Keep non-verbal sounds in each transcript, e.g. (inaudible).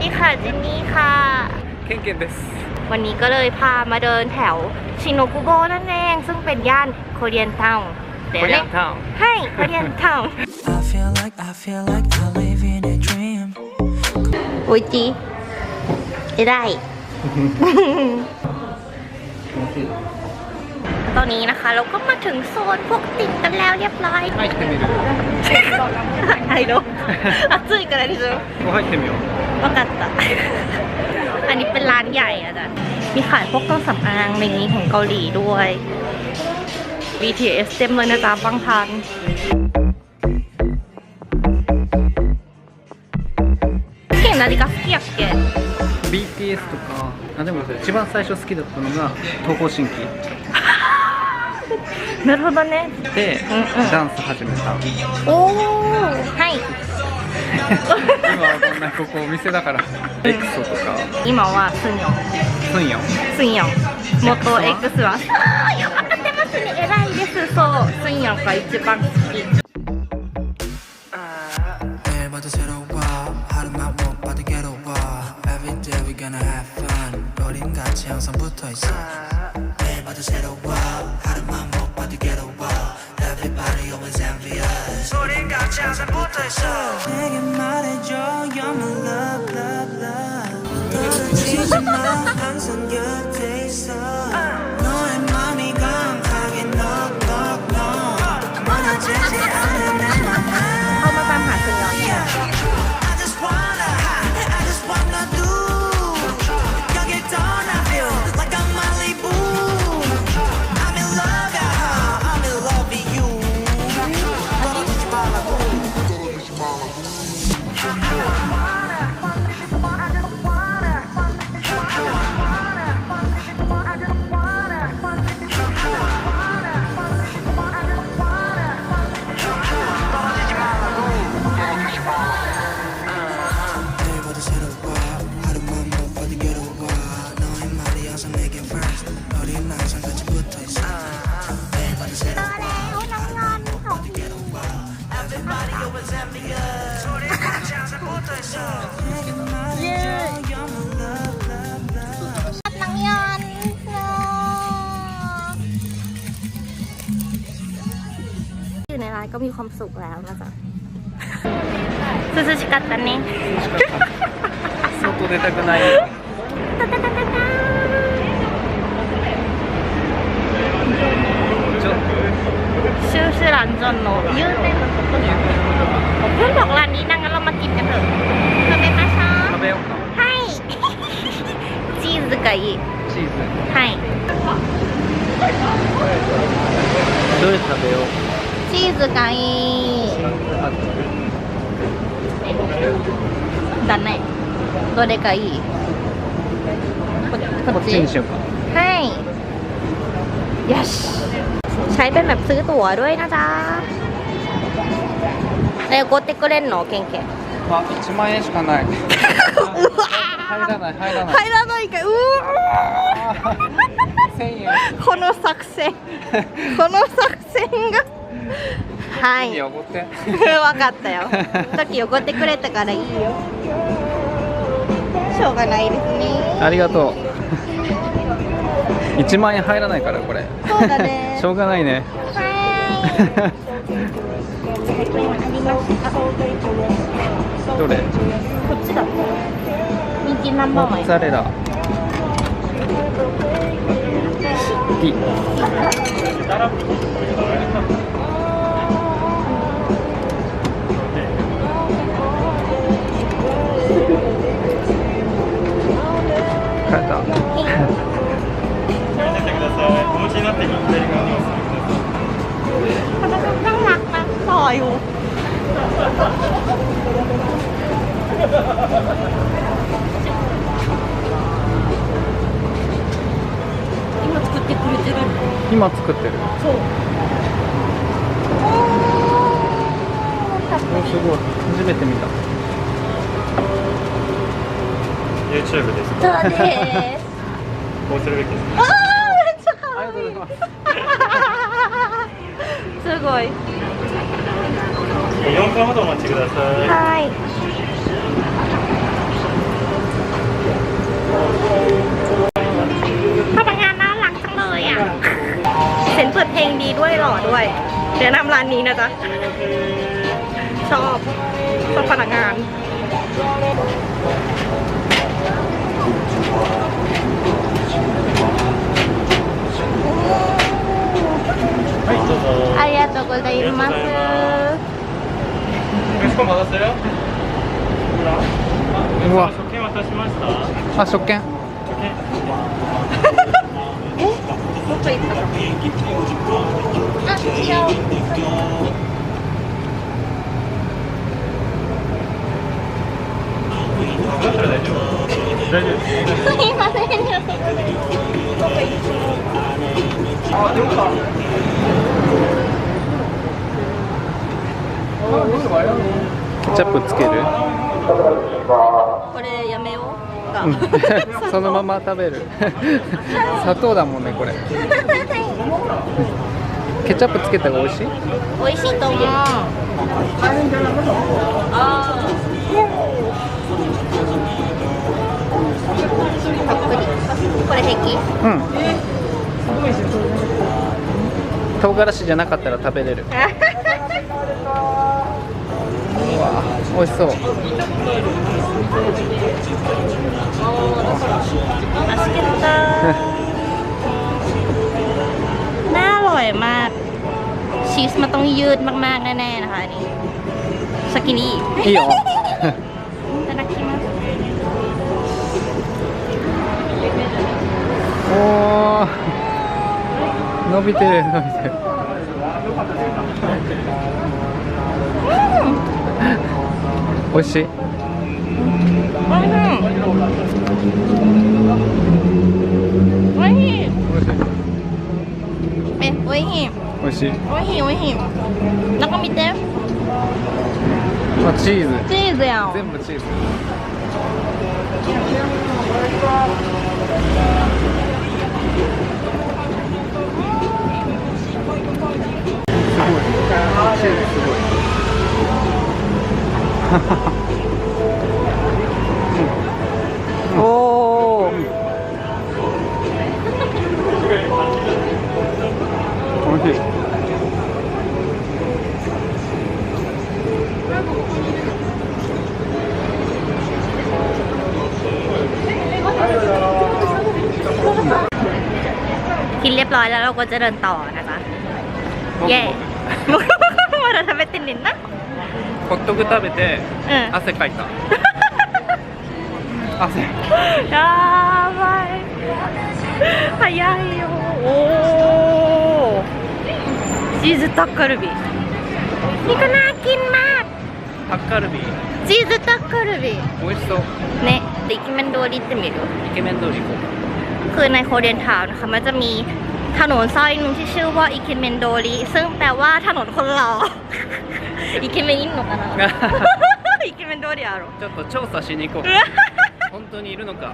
ดีค่ะจินนี่ค่ะเก่งเกนงเดสวันนี้ก็เลยพามาเดินแถวชินโนกุโบนั่นเอง ซึ่งเป็นย่านโคเรียนทาวน์เดี๋ยวเนี่ยให้โคเรียนทาวน์โอ้ยจีได้ ตอนนี้นะคะ เราก็มาถึงโซนพวกติ่มกันแล้วเรียบร้อย 入ってみる ไอ้โน暑いからでしょここ入ってみようわかった อันนี้เป็นร้านใหญ่อะจ้ะมีขายพวกเครื่องสำอางในนี้ของเกาหลีด้วย BTS เต็มเลยนะจ๊ะบางทันเก่งนาฬิกา好きやっけ BTS とかあでも一番最初好きだったのが東方神起 なるほどねで、うんうんダンス始めたおーはい(laughs) 今はこんなここお店だからエクソとか今はスンヨンスンヨンスンヨン元 X はあーよかってますね偉いですそうスンヨンが一番好き 내일부터 새로워 하루만 같이 항상 붙어있어 내게 말해줘 You're my love love love. 떨어지지 마 항상 곁에 있어 ในร้านก็มีความสุขแล้วนะจ๊ะซูซูชิกัตตานี่ 外出たくないちょ ชื่อชื่อร้านจอนโนยืดได้เพื่อนบอกร้านนี้ดังงั้นเรามากินกันเถอะเธอไม่มาช้า 食べようか ให้ チーズがいいチーズはい どれ食べよう チーズがいいだねどれがいいここっちにしようかはいよしใช้เป็นแบบซื้อตั๋วด้วยนะจ๊ะแล้วกดってくれんのケンケンまあ1万円しかないう(laughs) わ入らない入らない入らないかうわ1000円(laughs) この作戦この作戦が はい。分 (laughs) かったよ。さっき横ってくれたからいいよ。しょうがないですね。ありがとう。1万円入らないからこれ。そうだね。(laughs) しょうがないね。はどれ？こっちだ人気ナンバーワンモッツァレラ。ピてくれてる今作ってる。そう。おすごい。初めて見た。YouTube ですそうです。こうするべきです。あーめっちゃい。すごい4分ほどお待ちください。はい ด้วยแนะนำร้านนี้นะจ๊ะ ชอบชอบพนักงาน はいどうぞありがとうございます。息子待たせるようわ食券渡しましたあ食券食券 こ行ったのあ、違う。だったら大丈夫大丈夫ですすいません。ケチャップつける？これやめようか。うん (laughs) そのまま食べる (laughs) 砂糖だもんねこれケチャップつけた方が美味しい？美味しいと思う。あたっぷり。これ平気？うん唐辛子じゃなかったら食べれるう (laughs) わ美味しそう足蹴ったน่าอร่อยมาก ชีสมันต้องยืดมาก ๆ แน่ ๆ นะคะนี่สกินี่いいよいただきますおー伸びてる伸びてる美味しい。おいしい。美味しい。え、おい。しい。美味しい。おい。しい、おい。しい。中見て。あチーズチーズやん。全部チーズ おおおいしいกินเรียบร้อยแล้วเราก็จะเดินต่อนะคะ เย่ まだ食べてんねんな。 ホットク食べてうん。汗かいた(laughs) 汗やばい。早いよ。おお。チーズタッカルビ。นี่ก็น่ากินมาก タッカルビチーズタッカルビ。美味しそうね、でイケメン通り行ってみるイケメン通り行こ คือในโคเรียนทาวน์นะคะ มันจะมี ถนนซอยหนึ่งที่ชื่อว่าอิเคเมนโดริซึ่งแปลว่าถนนคนหล่อ อิเคเมนอินโนかなイケメン通りやろうちょっと調査しに行こう(laughs) 本当にいるのか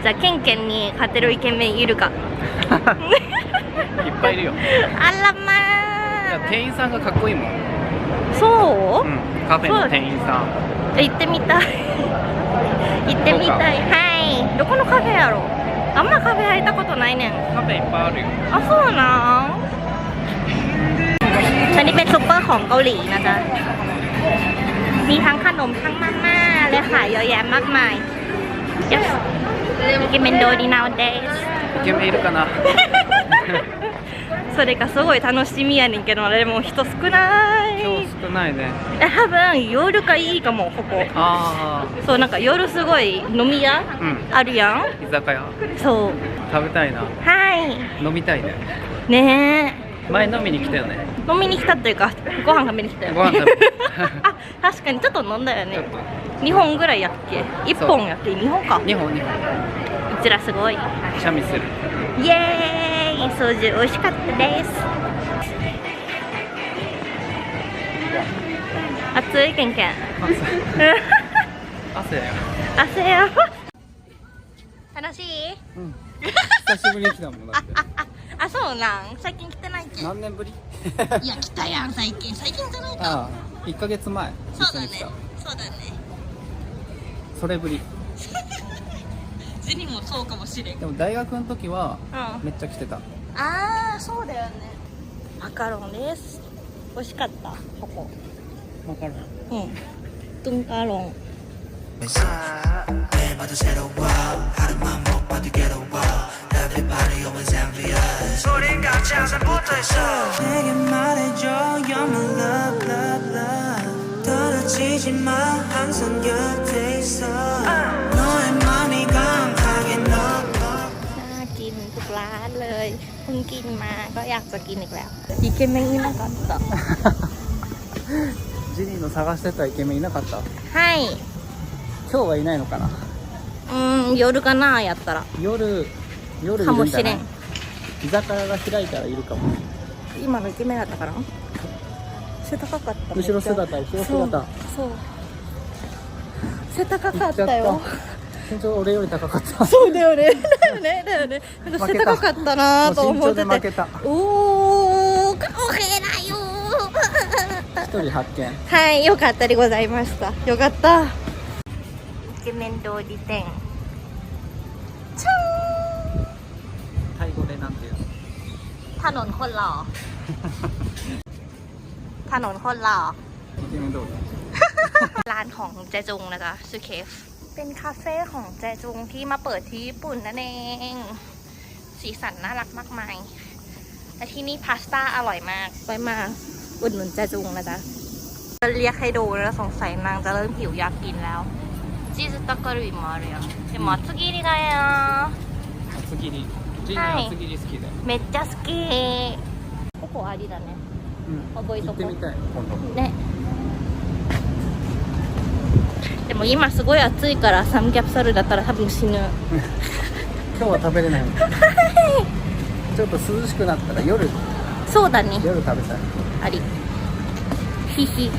じゃあケンケンに勝てるイケメンいるかいっぱいいるよ(laughs) あらまいやあ店員さんがかっこいいもん、そうう、ん、カフェの店員さん行ってみたい行ってみたいはいどこのカフェやろ あんまカフェ入ったことないねんカフェいっぱいあるよ อ๋อそうなんอันนี้เป็นซุปเปอร์ของเกาหลีนะจ๊ะ มีทั้งขนมทั้งมาม่าเลยขายเยอะแยะมากมาย yes กินเมนโดดี nowadays イケメンいるかな それがすごい楽しみやねんけどでも人少ない。少ないね。え多分夜がいいかもここ。あそうなんか夜すごい飲み屋あうん。あるやん。居酒屋。そう。食べたいな。はい。飲みたいね。ね。前飲みに来たよね。え飲みに来たっていうかご飯食べに来たよ。ご飯食べ。(laughs) あ確かにちょっと飲んだよね。ちょっと。2本ぐらいやっけ？1本やっけ2本か。2本2本。うちらすごい。シャミするイエーイ操縦美味しかったです。暑いけんけん。汗。や汗や。楽しい？うん。(laughs) 久しぶりに来たもんだあそうなん？最近来てない何年ぶり？いや来たやん最近。最近じゃないか。ああ1ヶ月前。そうだね。そうだね。それぶり。(laughs) ジニもそうかもしれん。でも大学の時はうん。めっちゃ来てたああそうだよね マカロンです美味しかったここわかるうんトゥンカロン 매일 봐도 새로워 하루만 못 봐도 괴로워 Everybody always envious 우린 같이 항상 붙어있어 내게 말해줘 You're my love love love 떨어지지 마 항상 곁에 있어 เลยเพิ่งกินมาก็อยากจะกินอีกแล้วイケメンいなかった ジニーの探してたイケメンいなかったはい今日はいないのかなうん夜かなやったら夜夜いかるんじゃないもしれん居酒屋が開いたらいるかも今のイケメンだったかな背高かった後ろ姿後ろ姿そうそう背高かったよ行っちゃった 身長俺より高かったそうだよねだよねだよねなんか背高かったなと思っててもう身長で負けたおお顔変だよ一人発見はいよかったでございましたよかったイケメン通り店チャタイ語でなんていうのーถนนคนหล่อถนนคนหล่อ イケメン通り ร้านของแจจุงนะจ๊ะชื่อเคฟ เป็นคาเฟ่ของแจจุงที่มาเปิดที่ญี่ปุ่นนั่นเอง สีสันน่ารักมากมาย และที่นี่พาสต้าอร่อยมาก ไปมาอุดหนุนแจจุงนะจ๊ะจะเรียกให้ดูแล้วสงสัยนางจะเริ่มหิวอยากกินแล้วチーズタッカルビもあるやんでも厚切りだよ厚切りジニー厚切り好きだよ、めっちゃ好きここありだねうん覚えとこう行ってみたい今度ね でも今すごい暑いからサムギョプサルだったら多分死ぬ。(laughs) 今日は食べれない。(laughs) ちょっと涼しくなったら夜。そうだね。夜食べたい。あり。ひひ